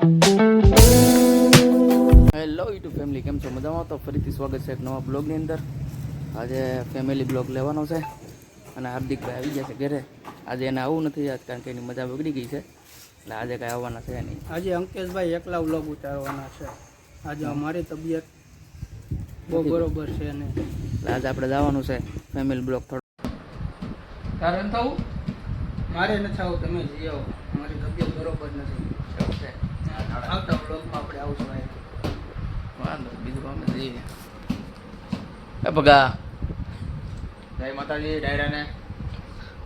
Hello YouTube family કેમ છો? મજામાં? તો ફરીથી સ્વાગત છે એક નવા બ્લોગની અંદર. આજે ફેમિલી બ્લોગ લેવાનો છે અને હાર્દિકભાઈ આવી ગયા છે ઘરે. આજે એને આવવું નથી આજ કારણ કે એની મજા બગડી ગઈ છે. એટલે આજે કાંઈ આવવાના છે નહીં. આજે અંકેશભાઈ એકલા બ્લોગ ઉતારવાના છે. આજે અમારી તબિયત બહુ બરોબર છે ને. એટલે આજે આપણે જવાનું છે ફેમિલી બ્લોગ થોડો. તારે થવું મારે નથી આવું તમે જઈ આવો. મારી તબિયત બરોબર નથી. આવતા વ્લોગમાં આપણે આવશું વાંધો બીજું કામ જઈએ એ ભગા. જય માતાજી ડાયરાને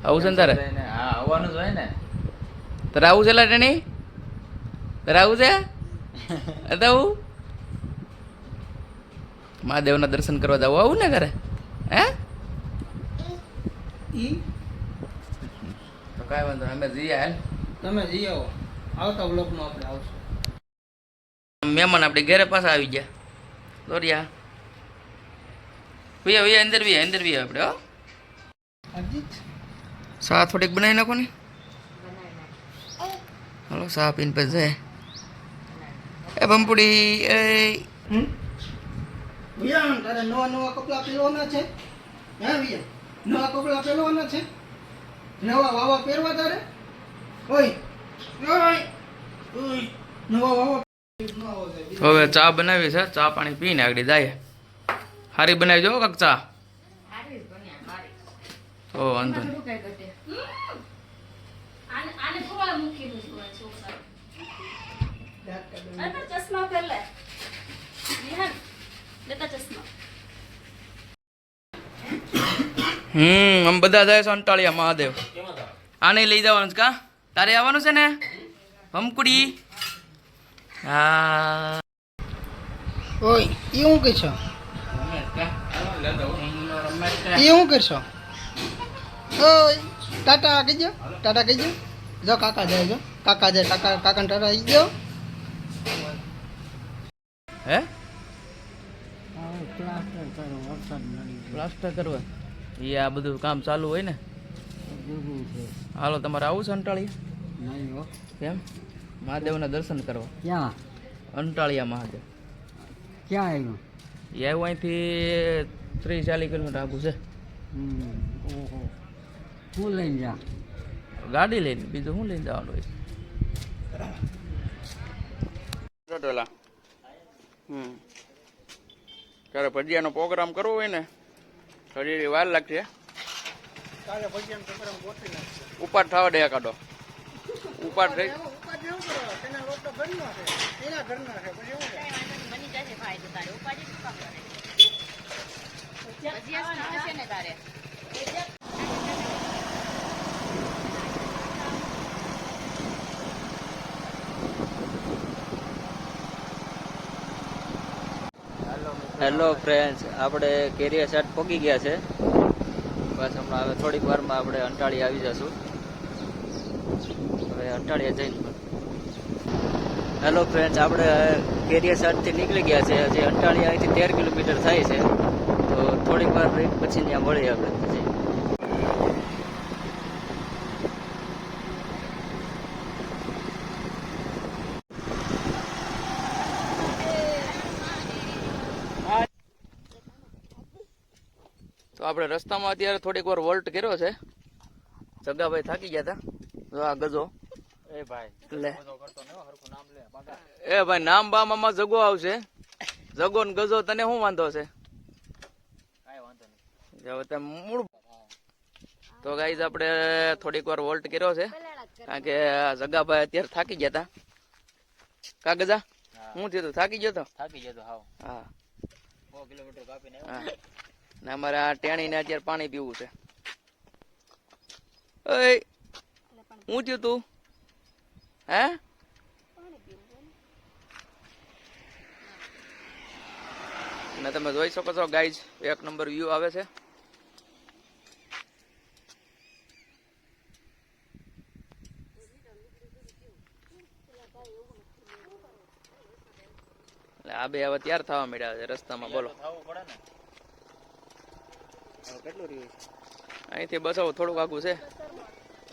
આવું છે ને તારે? હા આવવાનું જ હોય ને. તારે આવું છે લાટણી તારે આવું છે? અરે આવું. મહાદેવના દર્શન કરવા જવું આવું ને ઘરે? હે? ઈ? તો કાંઈ વાંધો અમે જઈએ હાલ. તમે જઈ આવો. આવતા વ્લોગમાં આપણે આવશું મહેમાન આપણે ઘરે પાછા આવી ગયા. દોરિયા. ભૈયા ભૈયા અંદર ભૈયા અંદર ભૈયા આપણે હો. થોડીક બનાવી નાખો ને. હલો ચા પીન પછી એ બંપુડી એ? તારે નવા નવા કપડાં પહેરવાના છે? હે નવા કપડાં પહેરવાના છે? નવા વાવા પહેરવા તારે? ઓય ઓય ઓય નવા વાવા હવે ચા બનાવી છે. ચા પાણી પીને આગળ જાય હારી બનાવી જો કાક ચા. તો વાંધો હમ આમ બધા જાય છે અંટાળિયા મહાદેવ. આને લઈ જવાનું છે કા? તારે આવવાનું છે ને? ભમકુડી હા. ઓય કઈ છો? ઈ હું કરશો ઓય ટાટા કહીજો ટાટા કહીજો જો કાકા જાય જો. કાકા જાય કાકા કાકાને ટાટા આવી ગયો હે? પ્લાસ્ટર કરવા. એ આ બધું કામ ચાલુ હોય ને? હાલો તમારે આવું છે અંટાળિયા કેમ મહાદેવના દર્શન કરવા. ક્યાં? અંટાળિયા મહાદેવ. ક્યાં આવ્યું એ આવ્યું અહીંથી ત્રીસ ચાલીસ કિલોમીટર આગું છે. શું હું લઈને જા? ગાડી લઈને બીજું શું લઈને જવાનું હોય? હમ. ત્યારે ભજીયાનો પ્રોગ્રામ કરવો હોય ને હજી વાર લાગશે. કાલે ભજીયાનો પ્રોગ્રામ ગોઠવી નાખજો ઉપાડ થવા દે કાઢો ઉપાડ થઈ ઉપાધિ એવું કરો તેના રોટલો ઘરના છે એના ઘરના છે પછી એવું છે? બની જશે ભાઈ તો તારે ઉપાડી શું કામ કરે? ભજીયા હશે ને તારે? હેલો ફ્રેન્ડ્સ આપણે કેરિયર સેટ પોકી ગયા છે. બસ હમણાં હવે થોડીક વારમાં આપણે અંટાળી આવી જશું. હવે અંટાળીએ જઈને. હેલો ફ્રેન્ડ્સ આપણે કેરિયા સાઈડથી નીકળી ગયા છે. હજી અંટાણી અહીંથી તેર કિલોમીટર થાય છે. તો થોડીક વાર રહી પછી ત્યાં મળીએ આપણે પછી. તો આપણે રસ્તામાં અત્યારે થોડીક વાર વોલ્ટ કર્યો છે. જગાભાઈ થાકી ગયા હતા આ ગજો. એ ભાઈ લે. એ ભાઈ નામ બામાં જગો આવશે. જગો ને ગજો તને શું વાંધો છે? મૂળ તો ગાઈઝ આપણે થોડીક વાર વોલ્ટ કર્યો છે કારણ કે આ જગાભાઈ અત્યારે થાકી ગયા હતા કા ગજા? હું. થયું થાકી ગયો તો? થાકી ગયો હાવ. હા. કિલોમીટર કાપીને હા. ને અમારે આ ટેણીને અત્યારે પાણી પીવું છે. ઓય હું થયું તું? હે? ને તમે જોઈ શકો છો ગાઈઝ એક નંબર વ્યૂ આવે છે. આ બે હવે ત્યાર થવા મળ્યા છે રસ્તામાં બોલો. અહીંથી બસ બસાવો થોડુંક આગું છે.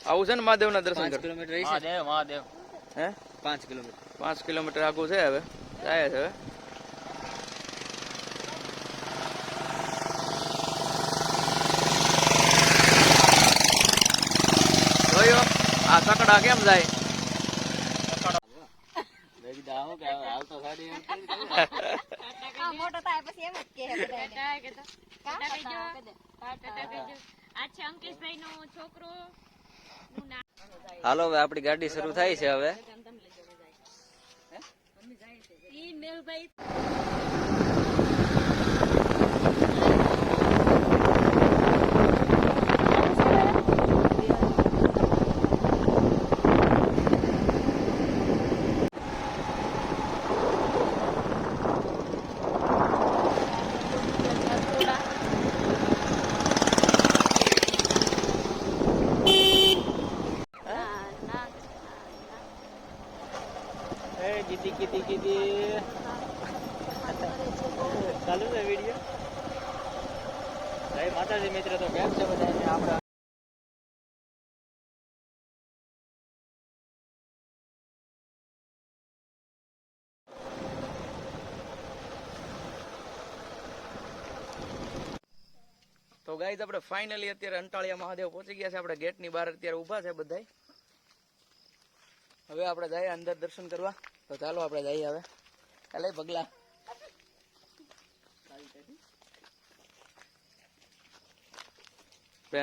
આવું છે ને મહાદેવના દર્શન કિલોમીટર મહાદેવ મહાદેવ. હે? પાંચ કિલોમીટર. પાંચ કિલોમીટર આગું છે હવે. જાય છે હવે. જોયો? આ સકડા કેમ જાય? મોટો થાય પછી એમ જ કહે બધાને. કા? ટાટા કહેજો. આ છે અંકેશભાઈ નો છોકરો હાલો હવે આપણી ગાડી શરૂ થાય છે હવે ઈ મેલભાઈ એ કીધી કીધી કીધી ચાલુ છે વીડિયો જય માતાજી મિત્ર તો કેમ છે બધા આપણા તો ગાઈઝ આપણે ફાઇનલી અત્યારે અંટાળિયા મહાદેવ પહોંચી ગયા છે. આપણે ગેટની બહાર અત્યારે ઊભા છે બધા હવે આપણે જઈએ અંદર દર્શન કરવા. તો ચાલો આપણે જઈએ હવે. ચાલે પગલા.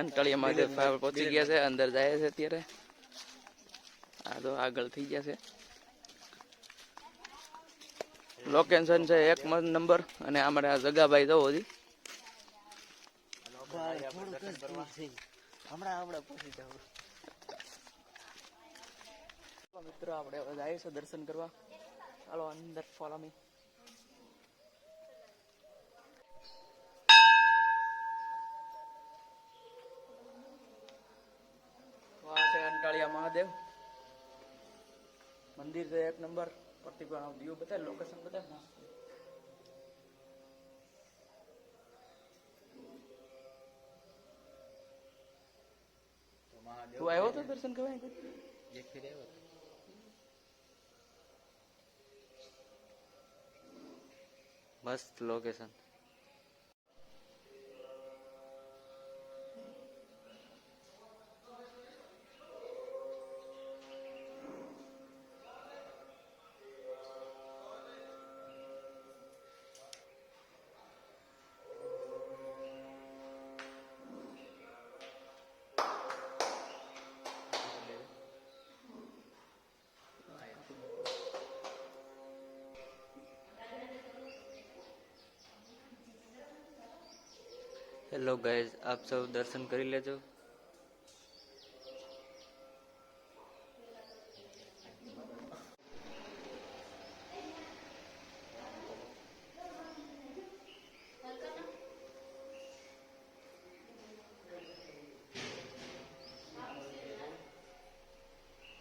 અંટાળિયા મહાદેવ પહોંચી ગયા છે. અંદર જાય છે અત્યારે. આ તો આગળ થઈ ગયા છે. લોકેશન છે એક નંબર અને અમારે આ જગાભાઈ જવો હજી હમણાં હમણાં પહોંચી જાવ મિત્રો, આપણે હવે છે દર્શન કરવા. ચાલો અંદર ફોલો મી મહાદેવ. મંદિર છે એક નંબર. પ્રતિભા વ્યૂ બધા લોકેશન બધા મસ્ત તું આવ્યો તો દર્શન કરવા એક ફેર આવ્યો મસ્ત લોકેશન હેલો ગાઈઝ આપ સૌ દર્શન કરી લેજો.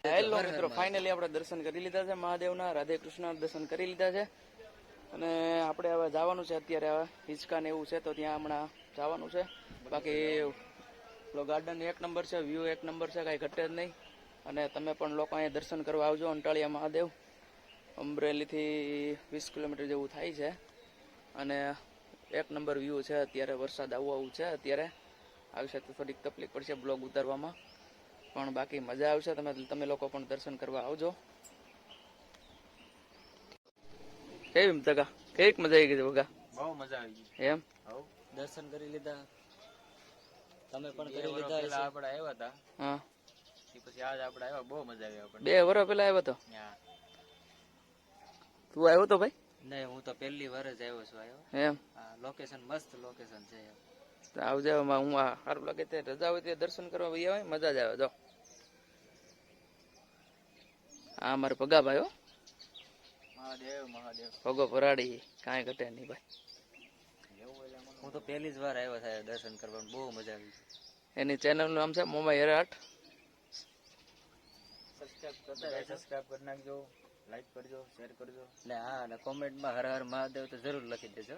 હેલો મિત્રો ફાઇનલી આપણે દર્શન કરી લીધા છે મહાદેવના. રાધે કૃષ્ણ દર્શન કરી લીધા છે. અને આપણે હવે જવાનું છે અત્યારે હવે હિંચકા ને એવું છે તો ત્યાં હમણાં જવાનું છે. બાકી પેલો ગાર્ડન એક નંબર છે વ્યૂ એક નંબર છે કાંઈ ઘટે જ નહીં. અને તમે પણ લોકો અહીંયા દર્શન કરવા આવજો અંટાળિયા મહાદેવ. અમરેલીથી વીસ કિલોમીટર જેવું થાય છે. અને એક નંબર વ્યૂ છે અત્યારે વરસાદ આવું આવું છે અત્યારે. આવશે તો થોડીક તકલીફ પડશે બ્લોગ ઉતારવામાં. પણ બાકી મજા આવશે તમે તમે લોકો પણ દર્શન કરવા આવજો. કેવી તકા કેવીક મજા આવી ગઈ બગા બહુ મજા આવી ગઈ. એમ? દર્શન કરી લીધા. તમે પણ કરી લીધા પેલા આપણે આવ્યા હતા. હા. એ પછી આજ આપણે આવ્યા બહુ મજા આવી આપણને. બે વર્ષ પેલા આવ્યો તો? તું આવ્યો તો ભાઈ? નહીં હું તો પહેલી વાર જ આવ્યો છું આવ્યો. એમ. લોકેશન મસ્ત લોકેશન છે. તો આવજે હું આ સારું લાગે તે રજા હોય તે દર્શન કરવા ભાઈ આવે મજા જ આવે જો. આ મારે પગા ભાઈ હો. મહાદેવ મહાદેવ. પગો ભરાડી કાંઈ ઘટે નહીં ભાઈ. હું તો પહેલી જ વાર આવ્યો સાહેબ દર્શન કરવાનું. બહુ મજા આવી એની ચેનલનું નામ છે મોમા હેરાટ. સબસ્ક્રાઇબ સબસ્ક્રાઇબ કરી નાખજો. લાઈક કરજો શેર કરજો. ને હા અને કોમેન્ટમાં હર હર મહાદેવ તો જરૂર લખી દેજો.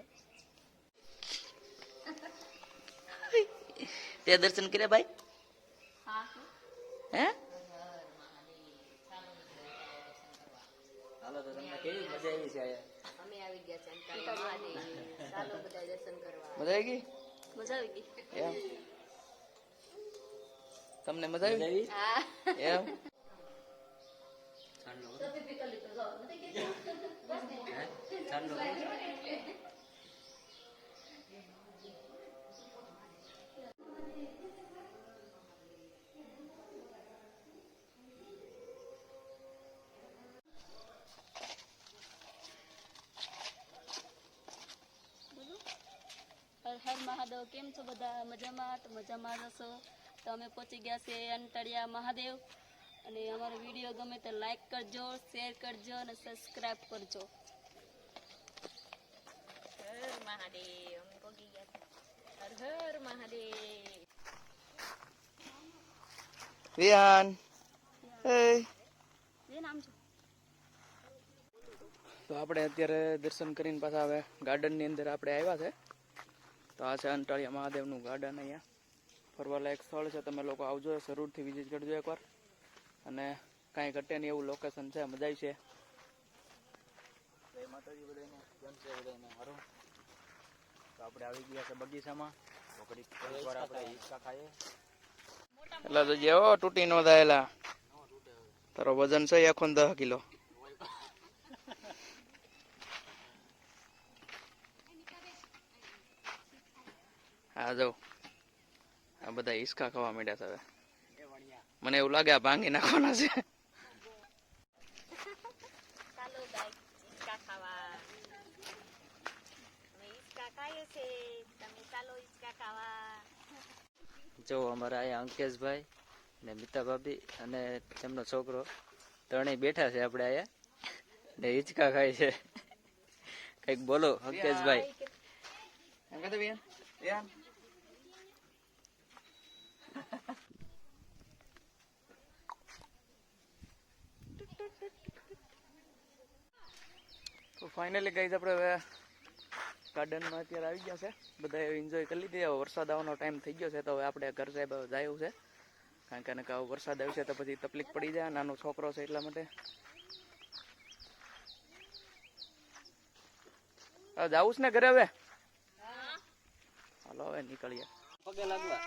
તે દર્શન કર્યા ભાઈ? હા હે? હાલો તો તમને કેવી મજા આવી છે અહીંયા? ગયા છે ચાલો બધા દર્શન કરવા. મજા આવી ગઈ? મજા આવી ગઈ. એમ? તમને મજા આવી? આવી? એમ? ચાંદલો. મહાદેવ કેમ છો બધા? મજામાં? તો મજામાં જશો તો અમે પહોંચી ગયા છે અંતળિયા મહાદેવ. અને અમારો વીડિયો ગમે તો લાઈક કરજો શેર કરજો અને સબસ્ક્રાઈબ કરજો. હર મહાદેવ. અમે પગી ગયા હર હર મહાદેવ. વિહાન નામ છે. તો આપણે અત્યારે દર્શન કરીને પાછા હવે ગાર્ડનની અંદર આપણે આવ્યા છે. તો આ છે અંટાળિયા મહાદેવનું ગાર્ડન અહીંયા. ફરવાલાયક સ્થળ છે તમે લોકો આવજો જરૂરથી વિઝિટ કરજો એકવાર. અને કાંઈ ઘટે નહીં એવું લોકેશન છે મજા આવી છે. જય માતાજી બધાને કેમ છે બધાને? સારું તો આપણે આવી ગયા છે બગીચામાં. તો એકવાર આપણે હિંચકા ખાઈએ. એટલે તો જેવો હો તૂટી નો થાયેલા. તારો વજન છે આખો ને દસ કિલો. હા જો આ બધા હિસકા ખાવા માંડ્યા છે હવે. મને એવું લાગે આ ભાંગી નાખવાના છે. જો અમારા અહીંયા અંકેશભાઈ ને મિતા ભાભી અને તેમનો છોકરો ત્રણેય બેઠા છે આપણે અહીંયા ને હિંચકા ખાય છે. કંઈક બોલો અંકેશભાઈ એમ કહેતો વિયાન? વિયાન? તો ફાઇનલી ગઈ આપણે હવે ગાર્ડનમાં અત્યારે આવી ગયા છે. બધા એન્જોય કરી લીધી. હવે વરસાદ આવવાનો ટાઈમ થઈ ગયો છે તો હવે આપણે ઘર સાહેબ જાય છે. કારણ કે આવો વરસાદ આવશે તો પછી તકલીફ પડી જાય. નાનો છોકરો છે એટલા માટે. જાવું છે ને ઘરે હવે? હાલો હવે નીકળીએ. પગે લાગવા.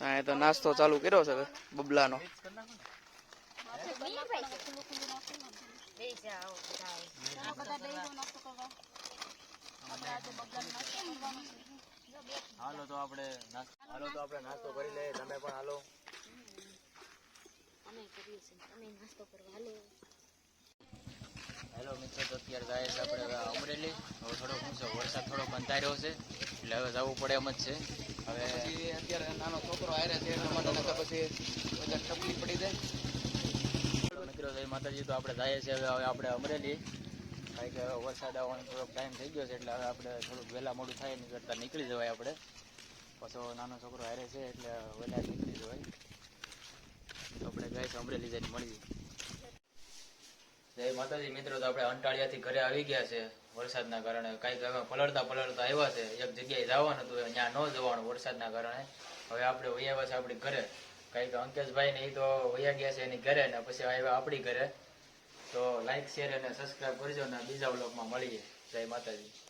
હા એ તો નાસ્તો ચાલુ કર્યો છે હવે બબલાનો. હાલો તો આપણે હાલો તો આપણે નાસ્તો કરી લઈએ. તમે પણ હાલો. હાલો હેલો મિત્રો, તો અત્યારે જાય છે આપણે હવે અમરેલી. હવે થોડોક ઊંચો વરસાદ થોડોક બંધાઈ છે. એટલે હવે જવું પડે એમ જ છે. હવે અત્યારે નાનો છોકરો હારે છે એટલે પછી તકલીફ પડી જય. માતાજી તો આપણે જઈએ છીએ હવે આપણે અમરેલી. કારણ કે વરસાદ આવવાનો થોડોક ટાઈમ થઈ ગયો છે, એટલે હવે આપણે થોડુંક વહેલા મોડું થાય, એની કરતાં નીકળી જવાય આપણે. પાછો નાનો છોકરો હારે છે, એટલે વહેલા નીકળી જવાય. તો આપણે છે અમરેલી જઈને મળીએ. જય માતાજી, મિત્રો, તો આપણે અંટાળિયાથી ઘરે આવી ગયા છે. વરસાદના કારણે કાંઈક હવે પલળતા પલળતા આવ્યા છે. એક જગ્યાએ જવાનું હતું, ત્યાં ન જવાનું વરસાદના કારણે. હવે આપણે વૈયા છે આપણી ઘરે. કાંઈક અંકેશભાઈ ને એ તો વયા ગયા છે એની ઘરે ને પછી આવ્યા આપણી ઘરે. તો લાઈક શેર અને સબસ્ક્રાઈબ કરજો ને બીજા વ્લોગમાં મળીએ. જય માતાજી.